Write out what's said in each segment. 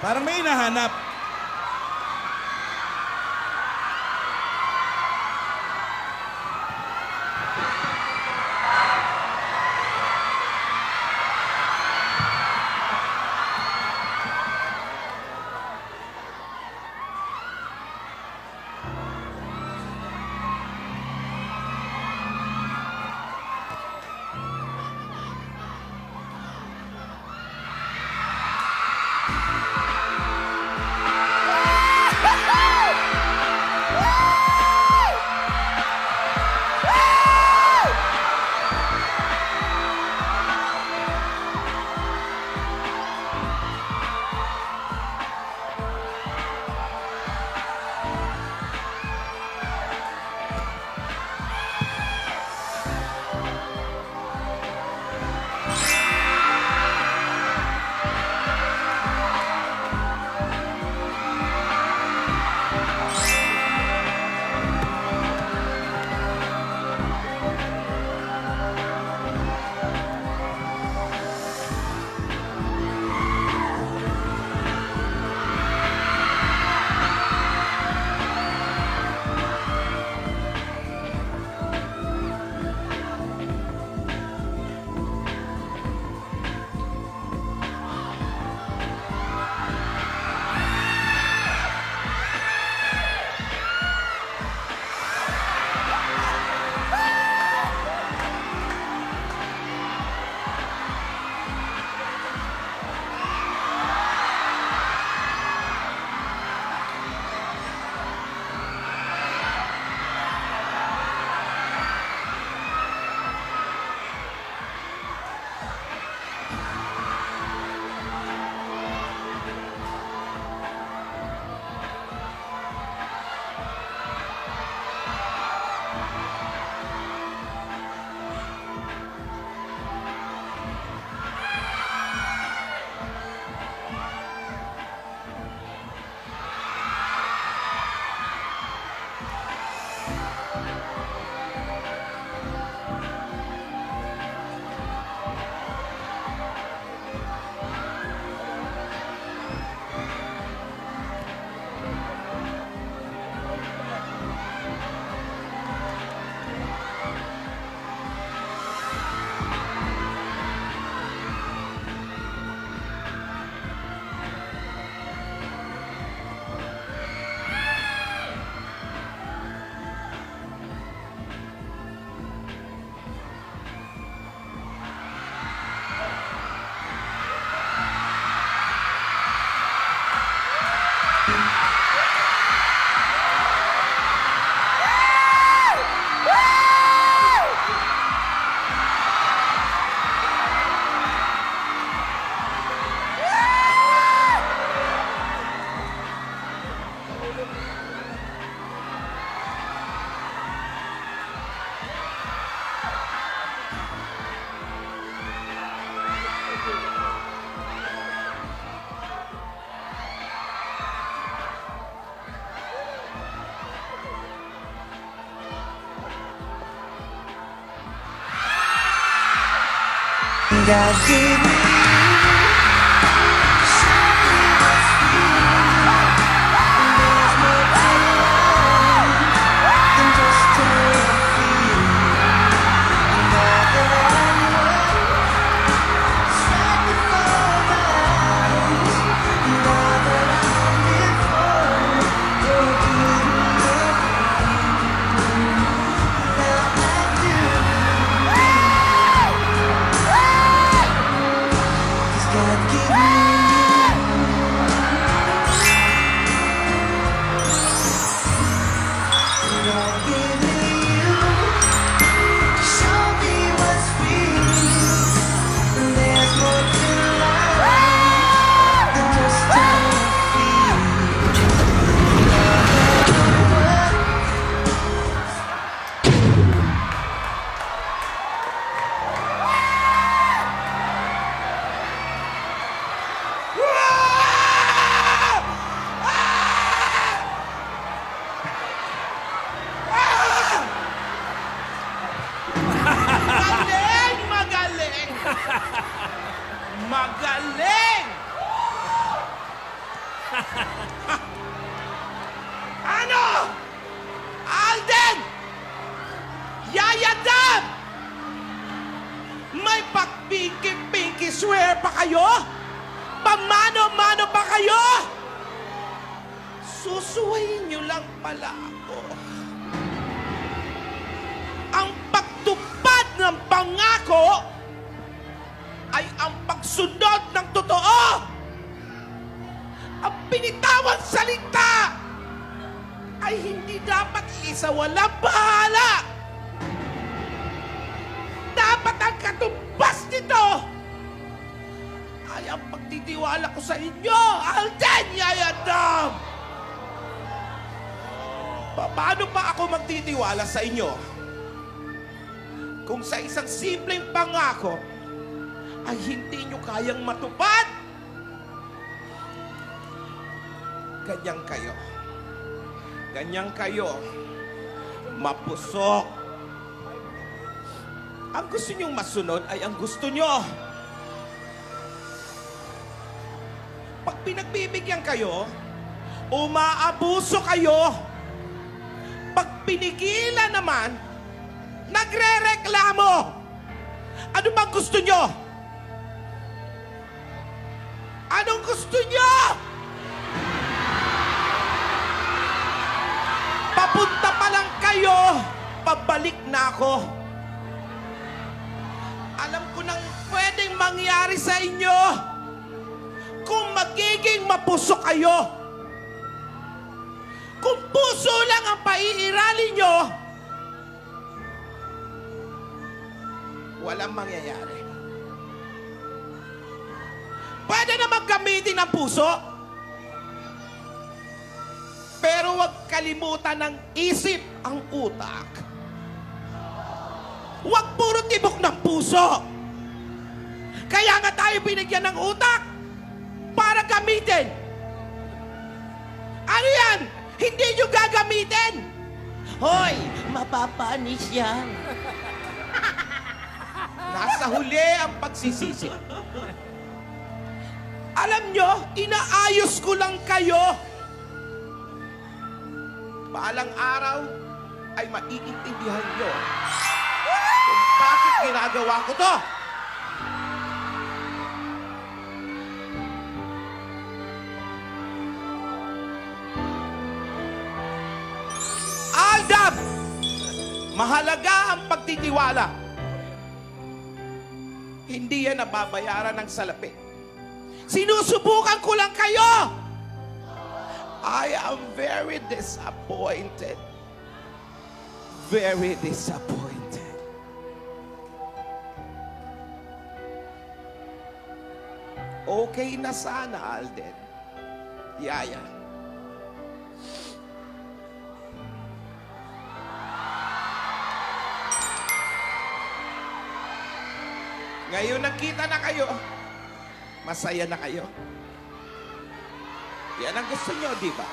Parang may hinahanap. อยากยิ้ Magaling! Ano? Alden! Yaya Dam! May pag-pinky-pinky swear pa kayo? Pamano-mano pa kayo? Susuwayin niyo lang pala ako. Isa walang bahala. Dapat ang katumbas nito ay ang pagtitiwala ko sa inyo, Alden Yayadam! Pa- Paano pa ako magtitiwala sa inyo? Kung sa isang simpleng pangako ay hindi nyo kayang matupad? Ganyan kayo. Ganyan kayo. Mapusok. Ang gusto nyong masunod ay ang gusto nyo. Pag pinagbibigyan kayo, umaabuso kayo. Pag pinigilan naman, nagre-reklamo. Ano bang gusto nyo? Anong gusto nyo? Papunta kayo, pabalik na ako. Alam ko nang pwedeng mangyari sa inyo kung magiging mapuso kayo. Kung puso lang ang paiirali nyo, walang mangyayari. Pwede naman gamitin ang puso. Pero huwag kalimutan ng isip ang utak. Huwag puro tibok ng puso. Kaya nga tayo binigyan ng utak para gamitin. Ano yan? Hindi nyo gagamitin. Hoy, mapapanis yan. Nasa huli ang pagsisisi. Alam nyo, inaayos ko lang kayo. Balang araw ay maiintindihan nyo kung bakit ginagawa ko to. Aldab! Mahalaga ang pagtitiwala. Hindi yan nababayaran ng salapi. Sinusubukan ko lang kayo! I am very disappointed. Very disappointed. Okay na sana, Alden. Yaya. Ngayon nakita na kayo. Masaya na kayo. Yan ang gusto nyo, di ba?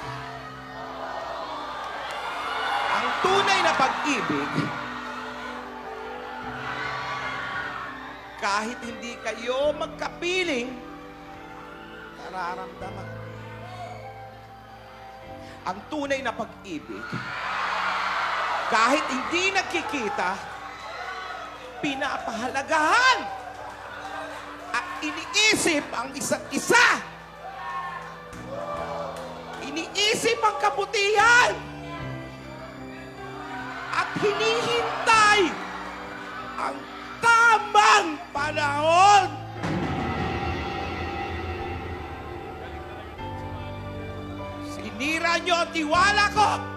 Ang tunay na pag-ibig, kahit hindi kayo magkapiling, nararamdaman. Ang tunay na pag-ibig, kahit hindi nagkikita, pinapahalagahan at iniisip ang isa't isa. Iniisip ang kabutihan at hinihintay ang tamang panahon. Sinira niyo ang tiwala ko.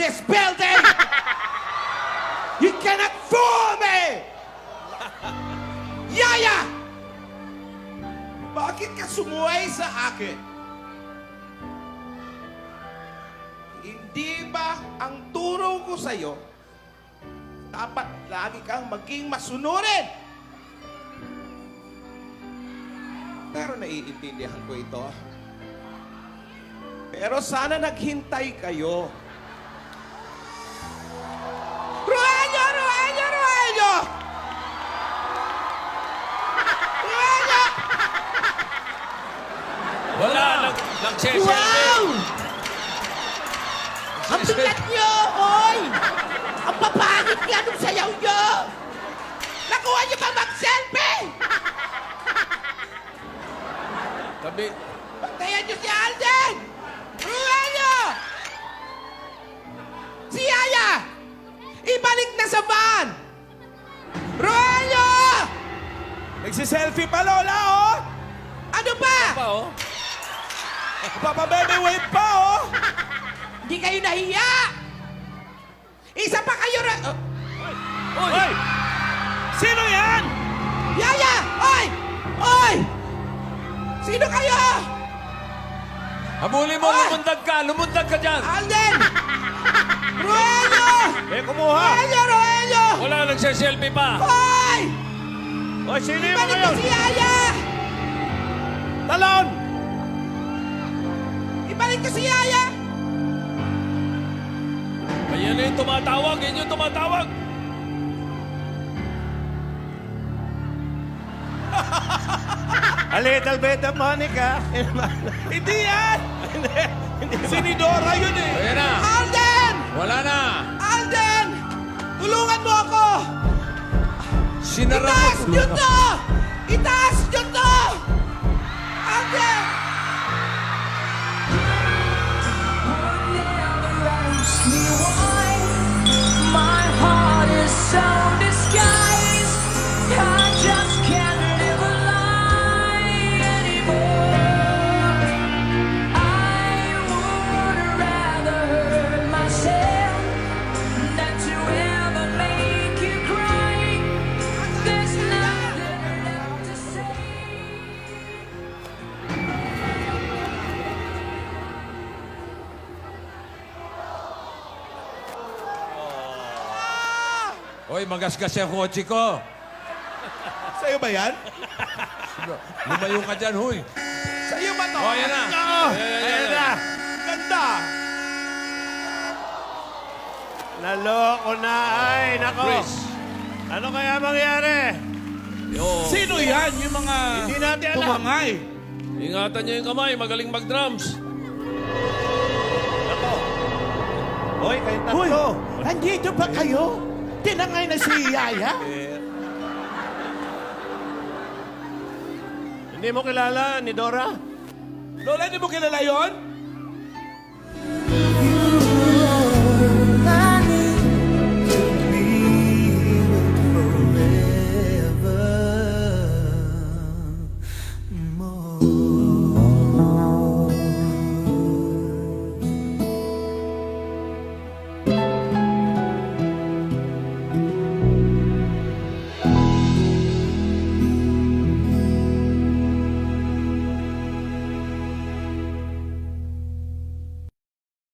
this building! you cannot fool me! Yaya! Bakit ka sumuway sa akin? Hindi ba ang turo ko sa'yo, dapat lagi kang maging masunurin? Pero naiintindihan ko ito. Pero sana naghintay kayo. Mag-selfie? Tabi, Bantayan niyo si Alden! Ruelio! Si Yaya! Ibalik na sa van! Ruelio! Nagsiselfie pa, Lola, oh! Ano ba? pa oh. Papabebe wave pa, oh! Hindi kayo nahiya! Isa pa kayo ra... Oh, Habulin mo, Oy! lumundag ka, lumundag ka dyan. Alden! Ruelio! Eh, kumuha! Ruelio! Ruelio! Wala, nagseselfie pa. Hoy! Hoy, sino yung mga yun? si Yaya! Talon! Ibalik ko si Yaya! Ayan na yung tumatawag, yan yung tumatawag. A little bit of Monica. Hindi yan! Sinidora yun eh! Ayan na, Alden! wala na. Alden! Tulungan mo ako! Sinara Itaas nyo to! Itaas nyo Hoy, magasgas yung kotse ko. Sa'yo ba yan? Lumayo ka dyan, huy. Sa'yo ba to? Oh, ayan na. Oo! Ayan, ayan, Ayan ayan. na! Ganda! Naloko na ay, nako! Chris. Ano kaya mangyari? Yo. Sino yan? Yung mga Hindi natin alam. tumangay. Ingatan niyo yung kamay, magaling mag-drums. Hoy, kayo tatlo. Nandito pa kayo? Tinangay na si Yaya? Hindi mo kilala ni Dora? Lola, hindi mo kilala yon?